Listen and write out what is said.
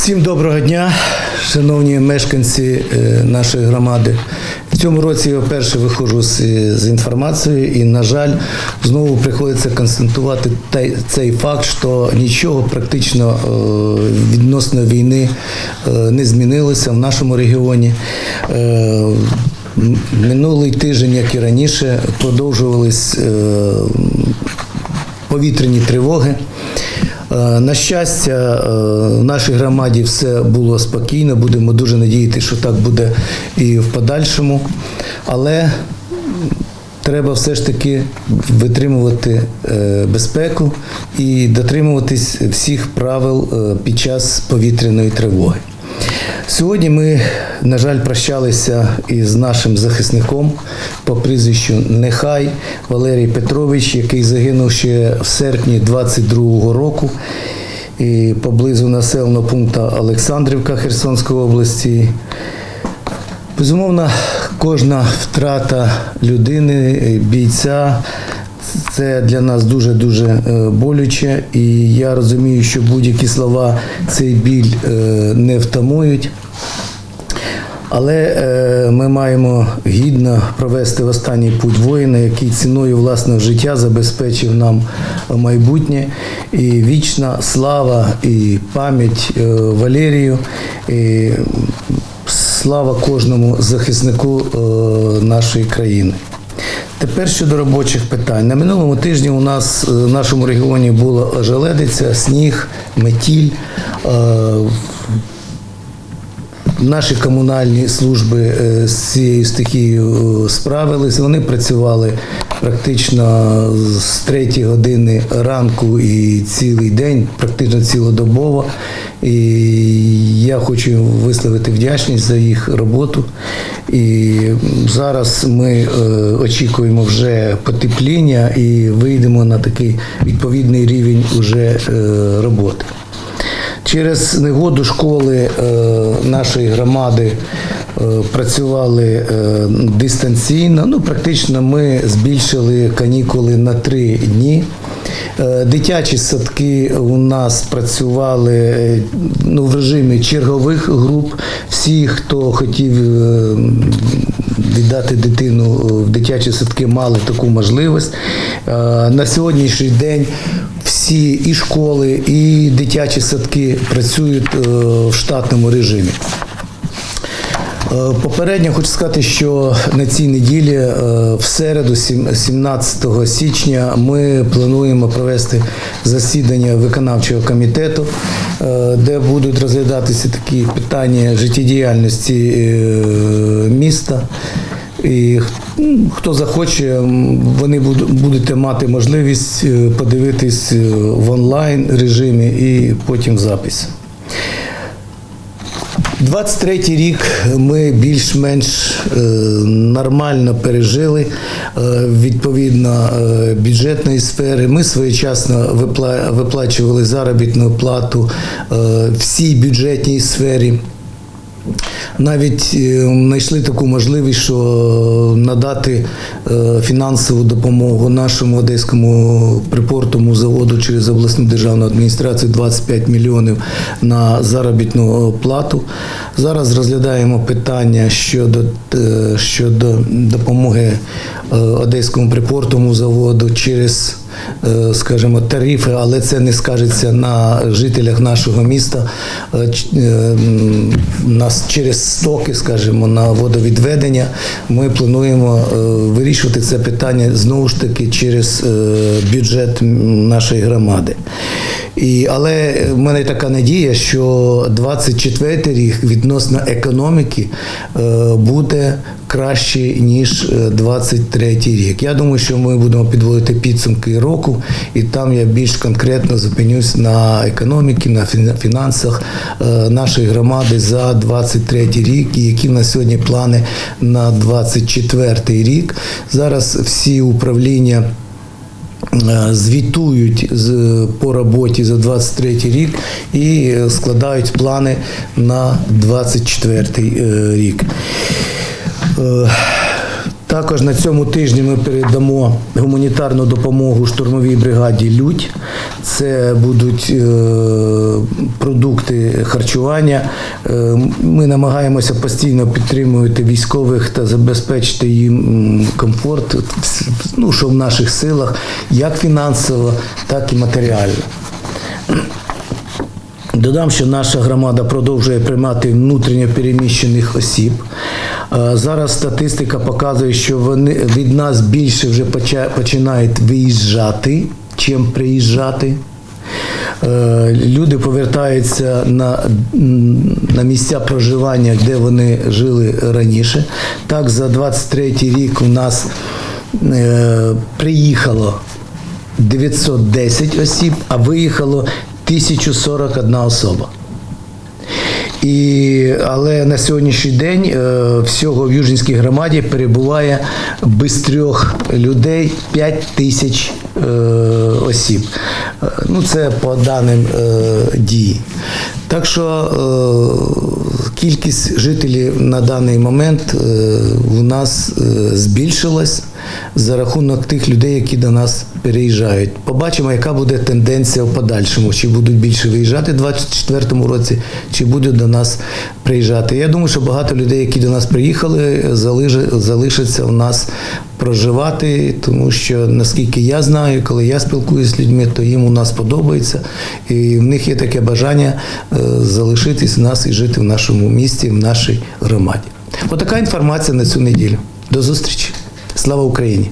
Всім доброго дня, шановні мешканці е, нашої громади. В цьому році я вперше виходжу з, з інформацією, і, на жаль, знову приходиться констатувати той- цей факт, що нічого практично е, відносно війни е, не змінилося в нашому регіоні. Минулий тиждень, як і раніше, продовжувались повітряні тривоги. Е, На щастя, е, в нашій громаді все було спокійно. Будемо дуже надіятися, що так буде і в подальшому. Але треба все ж таки витримувати е, безпеку і дотримуватись всіх правил під час повітряної тривоги. Сьогодні ми, на жаль, прощалися із нашим захисником по прізвищу Нехай Валерій Петрович, який загинув ще в серпні 22-го року і поблизу населеного пункту Олександрівка Херсонської області. Безумовно, кожна втрата людини, бійця. Це для нас дуже дуже е, болюче, і я розумію, що будь-які слова цей біль е, не втамують. Але е, ми маємо гідно провести останній путь воїна, який ціною власного життя забезпечив нам майбутнє. І вічна слава і пам'ять е, Валерію. І слава кожному захиснику е, нашої країни. Тепер щодо робочих питань. На минулому тижні у нас е, в нашому регіоні була ожеледиця, сніг, метіль. Е, Наші комунальні служби е, з цією стихією справились. Вони працювали практично з 3 години ранку і цілий день, практично цілодобово. І хочу висловити вдячність за їх роботу. І зараз ми е, очікуємо вже потепління і вийдемо на такий відповідний рівень уже е, роботи. Через негоду школи е, нашої громади працювали дистанційно. Ну, практично ми збільшили канікули на три дні. Е, Дитячі садки у нас працювали е, ну, в режимі чергових груп. Всі, хто хотів е, віддати дитину в дитячі садки, мали таку можливість. На сьогоднішній день всі і школи, і дитячі садки працюють в штатному режимі. Е, Попередньо хочу сказати, що на цій неділі, е, в середу, 17 січня, ми плануємо провести засідання виконавчого комітету, е, де будуть розглядатися такі питання життєдіяльності міста. І хто захоче, вони буду- будете мати можливість подивитись в онлайн режимі і потім в запис. 23-й рік ми більш-менш е, нормально пережили е, відповідно е, бюджетної сфери. Ми своєчасно виплачували заробітну плату всій бюджетній сфері. Навіть е, знайшли таку можливість, що надати е, фінансову допомогу нашому одеському припортовому заводу через обласну державну адміністрацію 25 мільйонів на заробітну плату. Зараз розглядаємо питання щодо, е, щодо допомоги одеському припортовому заводу через скажімо, тарифи, але це не скажеться на жителях нашого міста. Е, е, Нас через стоки, скажімо, на водовідведення. Ми плануємо е, вирішувати це питання знову ж таки через е, бюджет нашої громади. І, але в мене така надія, що 24 рік відносно економіки е, буде кращий ніж е, 23 рік. Я думаю, що ми будемо підводити підсумки року, і там я більш конкретно зупинюсь на економіці, на фінансах е, нашої громади за 23 рік, і які в нас сьогодні плани на 24 рік. Зараз всі управління. Е, звітують по роботі за 23 рік і е, складають плани на 24 е, рік. Е, Також на цьому тижні ми передамо гуманітарну допомогу штурмовій бригаді Людь. Це будуть е, продукти харчування. Е, Ми намагаємося постійно підтримувати військових та забезпечити їм комфорт, ну, що в наших силах, як фінансово, так і матеріально. Додам, що наша громада продовжує приймати внутрішньо переміщених осіб. Е, Зараз статистика показує, що вони від нас більше вже починають виїжджати, чим приїжджати. Е, Люди повертаються на, на місця проживання, де вони жили раніше. Так, за 23 рік у нас е, приїхало 910 осіб, а виїхало 1041 особа. І, але на сьогоднішній день е, всього в Южнівській громаді перебуває без трьох людей 5 тисяч е, осіб. Е, Ну, це по даним дії. Так що кількість жителів на даний момент у нас збільшилась за рахунок тих людей, які до нас переїжджають. Побачимо, яка буде тенденція в подальшому, чи будуть більше виїжджати в 2024 році, чи будуть до нас приїжджати. Я думаю, що багато людей, які до нас приїхали, залишаться у нас проживати, тому що наскільки я знаю, коли я спілкуюся з людьми, то їм у нас подобається, і в них є таке бажання е, залишитись у нас і жити в нашому місті, в нашій громаді. Отака інформація на цю неділю. До зустрічі. Слава Україні!